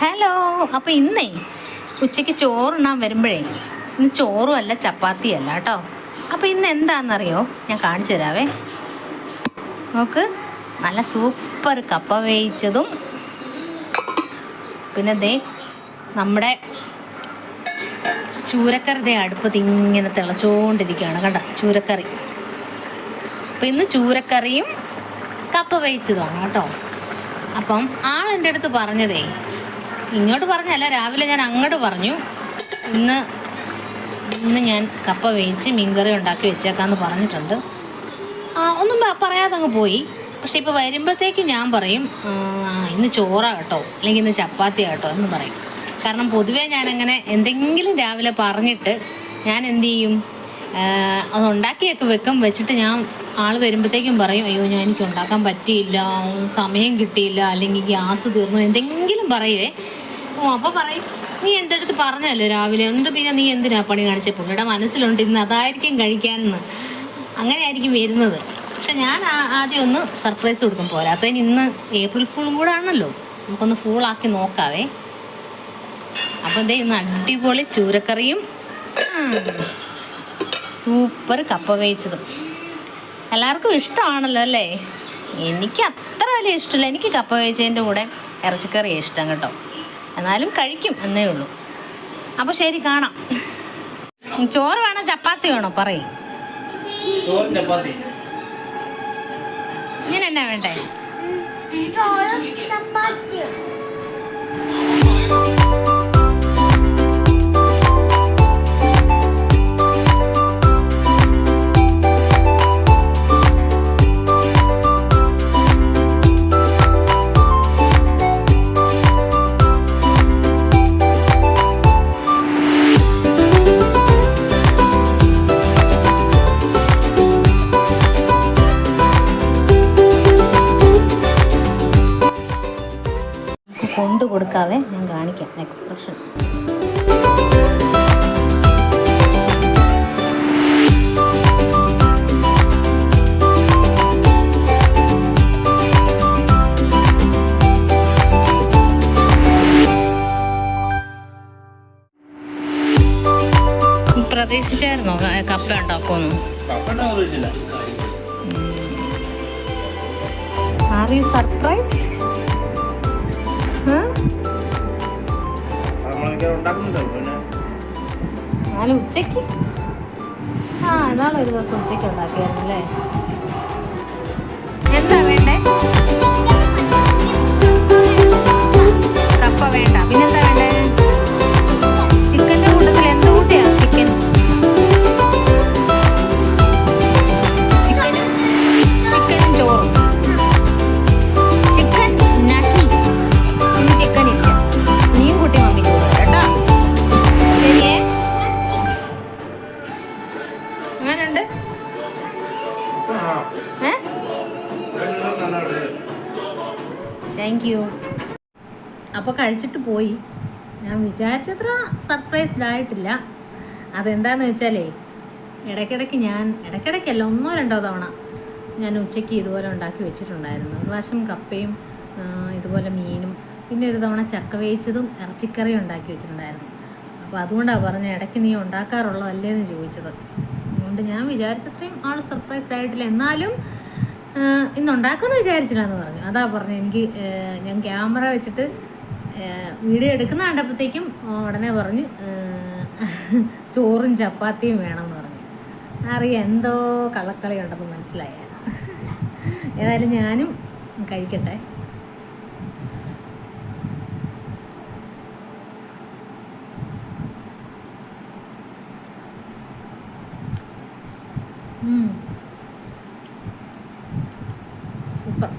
Hello അപ്പോൾ ഇന്നേ ഉച്ചയ്ക്ക് ചോറുണ്ണാൻ വരുമ്പോഴേ ഇന്ന് ചോറും അല്ല ചപ്പാത്തിയല്ല കേട്ടോ. അപ്പോൾ ഇന്ന് എന്താണെന്നറിയോ? ഞാൻ കാണിച്ചു തരാവേ. നോക്ക് നല്ല സൂപ്പർ കപ്പ വേവിച്ചതും പിന്നെ ദേ നമ്മുടെ ചൂരക്കറി അടുപ്പത്ത് ഇങ്ങനെ തിളച്ചുകൊണ്ടിരിക്കുകയാണ് കണ്ട? ചൂരക്കറി. അപ്പം ഇന്ന് ചൂരക്കറിയും കപ്പ വേവിച്ചതുമാണ് കേട്ടോ. അപ്പം ആളെന്റെ അടുത്ത് പറഞ്ഞതേ ഇങ്ങോട്ട് പറഞ്ഞല്ല രാവിലെ ഞാൻ അങ്ങോട്ട് പറഞ്ഞു. ഇന്ന് ഇന്ന് ഞാൻ കപ്പ വേവിച്ച് മീൻകറി ഉണ്ടാക്കി വെച്ചേക്കാന്ന് പറഞ്ഞിട്ടുണ്ട്. ഒന്നും പറയാതെ അങ്ങ് പോയി. പക്ഷെ ഇപ്പോൾ വരുമ്പോഴത്തേക്ക് ഞാൻ പറയും ഇന്ന് ചോറാ കേട്ടോ അല്ലെങ്കിൽ ഇന്ന് ചപ്പാത്തി കേട്ടോ എന്ന് പറയും. കാരണം പൊതുവേ ഞാനങ്ങനെ എന്തെങ്കിലും രാവിലെ പറഞ്ഞിട്ട് ഞാൻ എന്ത് ചെയ്യും? ആ, അത് ഉണ്ടാക്കിയൊക്കെ വെക്കും വെച്ചിട്ട് ഞാൻ ആൾ വരുമ്പോഴത്തേക്കും പറയും അയ്യോ ഞാൻ എനിക്ക് ഉണ്ടാക്കാൻ പറ്റിയില്ല സമയം കിട്ടിയില്ല അല്ലെങ്കിൽ ഗ്യാസ് തീർന്നു എന്തെങ്കിലും പറയുവേ ഓ അപ്പൊ പറയും. നീ എന്റെ അടുത്ത് പറഞ്ഞല്ലോ രാവിലെ? എന്ത് പിന്നെ നീ എന്തിനാ പണി കാണിച്ച? പുള്ളിയുടെ മനസ്സിലുണ്ട് ഇന്ന് അതായിരിക്കും കഴിക്കാനെന്ന്. അങ്ങനെ ആയിരിക്കും വരുന്നത്. പക്ഷെ ഞാൻ ആദ്യം ഒന്ന് സർപ്രൈസ് കൊടുക്കും പോരാത്തതിന് ഇന്ന് ഏപ്രിൽ ഫുളും കൂടെ ആണല്ലോ. നമുക്കൊന്ന് ഫുള്ളാക്കി നോക്കാവേ. അപ്പോൾ ദേ ഇന്ന് അടിപൊളി ചൂരക്കറിയും സൂപ്പർ കപ്പ വേവിച്ചതും. എല്ലാവർക്കും ഇഷ്ടമാണല്ലോ അല്ലേ? എനിക്ക് അത്ര വലിയ ഇഷ്ടമില്ല. എനിക്ക് കപ്പ വേവിച്ചതിന്റെ കൂടെ ഇറച്ചിക്കറി ഇഷ്ടം കേട്ടോ. എന്നാലും കഴിക്കും എന്നേ ഉള്ളൂ. അപ്പോൾ ശരി കാണാം. ചോറ് വേണോ ചപ്പാത്തി വേണോ? പറയും. ഇങ്ങനെ എന്നാ വേണ്ടേ? ചോറും ചപ്പാത്തിയും. കൊണ്ടു കൊടുക്കാവേ ഞാൻ കാണിക്കാം. എക്സ്പ്രഷൻ പ്രതീക്ഷിച്ചായിരുന്നോ? കപ്പ ഉണ്ടാക്കുമെന്ന്? ആർ യു സർപ്രൈസ്ഡ് നാല് ഉച്ചയ്ക്ക്? ആ നാളെ ഒരു ദിവസം ഉച്ചയ്ക്ക് ഉണ്ടാക്കിയായിരുന്നു അല്ലേ എന്താ താങ്ക് യു അപ്പോൾ കഴിച്ചിട്ട് പോയി. ഞാൻ വിചാരിച്ചത്ര സർപ്രൈസ്ഡായിട്ടില്ല അതെന്താണെന്ന് വെച്ചാലേ ഇടയ്ക്കിടയ്ക്ക് ഞാൻ ഇടയ്ക്കിടയ്ക്കല്ല ഒന്നോ രണ്ടോ തവണ ഞാൻ ഉച്ചയ്ക്ക് ഇതുപോലെ ഉണ്ടാക്കി വെച്ചിട്ടുണ്ടായിരുന്നു. ഒരു പ്രാവശ്യം കപ്പയും ഇതുപോലെ മീനും പിന്നെ ഒരു തവണ ചക്ക വേവിച്ചതും ഇറച്ചിക്കറിയും ഉണ്ടാക്കി വെച്ചിട്ടുണ്ടായിരുന്നു. അപ്പോൾ അതുകൊണ്ടാണ് പറഞ്ഞത് ഇടയ്ക്ക് നീ ഉണ്ടാക്കാറുള്ളതല്ലേ എന്ന് ചോദിച്ചത്. അതുകൊണ്ട് ഞാൻ വിചാരിച്ചത്രയും ആൾ സർപ്രൈസ്ഡായിട്ടില്ല എന്നാലും ആ, ഇന്ന് ഉണ്ടാക്കുമെന്ന് വിചാരിച്ചില്ല എന്ന് പറഞ്ഞു. അതാ പറഞ്ഞു എനിക്ക് ഞാൻ ക്യാമറ വെച്ചിട്ട് വീഡിയോ എടുക്കുന്ന കണ്ടപ്പോഴത്തേക്കും ഉടനെ പറഞ്ഞു ചോറും ചപ്പാത്തിയും വേണമെന്ന് പറഞ്ഞു. അറിയാം എന്തോ കള്ളക്കളി ഉണ്ടെന്ന് മനസ്സിലായ ഏതായാലും ഞാനും കഴിക്കട്ടെ. ഉം. സൂപ്പർ.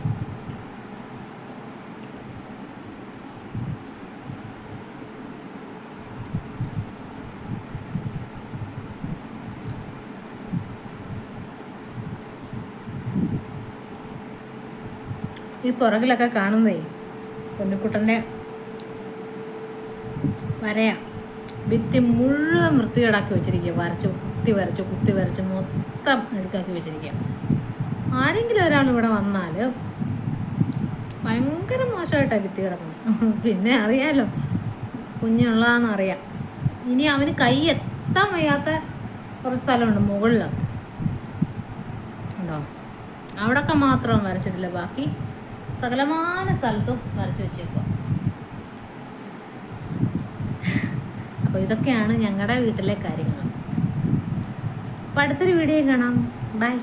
ഈ പുറകിലൊക്കെ കാണുന്നേ പൊന്നിക്കുട്ടന്റെ വരയാ. ഭിത്തി മുഴുവൻ വൃത്തികേടാക്കി വെച്ചിരിക്കുക വരച്ച് കുത്തി വരച്ച് കുത്തി വരച്ച് മൊത്തം എടുക്കാക്കി വെച്ചിരിക്കുക ആരെങ്കിലും ഒരാൾ ഇവിടെ വന്നാൽ ഭയങ്കര മോശമായിട്ടാണ് ഭിത്തി കിടക്കുന്നത്. പിന്നെ അറിയാലോ കുഞ്ഞുള്ളതാണെന്ന് അറിയാം. ഇനി അവന് കൈ എത്താൻ വയ്യാത്ത കുറച്ച് സ്ഥലമുണ്ട് മുകളിലൊക്കെ ഉണ്ടോ? അവിടൊക്കെ മാത്രം വരച്ചിട്ടില്ല. ബാക്കി സകലമാന സ്ഥലത്തും വരച്ചു വെച്ചേക്കുക അപ്പോൾ ഇതൊക്കെയാണ് ഞങ്ങളുടെ വീട്ടിലെ കാര്യങ്ങൾ അപ്പോൾ അടുത്തൊരു വീഡിയോ കാണാം. ബൈ.